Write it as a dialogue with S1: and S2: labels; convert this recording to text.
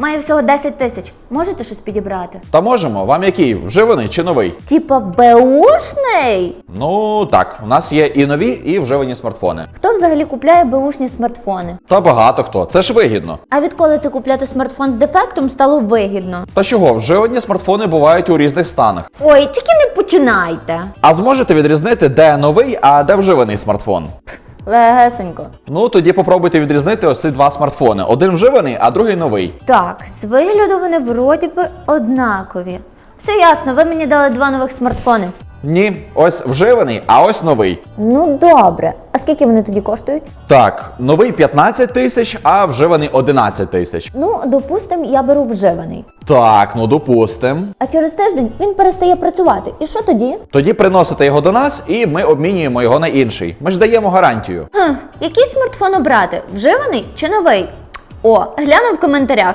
S1: має всього 10 тисяч. Можете щось підібрати?
S2: Та можемо, вам який? Вживаний чи новий?
S1: Типа беушний?
S2: Ну так, у нас є і нові, і вживані смартфони.
S1: Хто взагалі купляє беушні смартфони?
S2: Та багато хто. Це ж вигідно.
S1: А відколи це купляти смартфон з дефектом стало вигідно?
S2: Та чого, вживані смартфони бувають у різних станах.
S1: Ой, тільки не починайте.
S2: А зможете відрізнити, де новий, а де вживаний смартфон?
S1: Легесенько.
S2: Ну тоді попробуйте відрізнити ось ці два смартфони. Один вживаний, а другий новий.
S1: Так, з вигляду вони вроді би однакові. Все ясно, ви мені дали два нових смартфони.
S2: Ні, ось вживаний, а ось новий.
S1: Ну добре. Скільки вони тоді коштують?
S2: Так, новий 15 тисяч, а вживаний 11 тисяч.
S1: Ну, допустим, я беру вживаний.
S2: Так, ну допустим.
S1: А через тиждень він перестає працювати. І що тоді?
S2: Тоді приносите його до нас і ми обмінюємо його на інший. Ми ж даємо гарантію.
S1: Хм, який смартфон обрати? Вживаний чи новий? О, гляну в коментарях.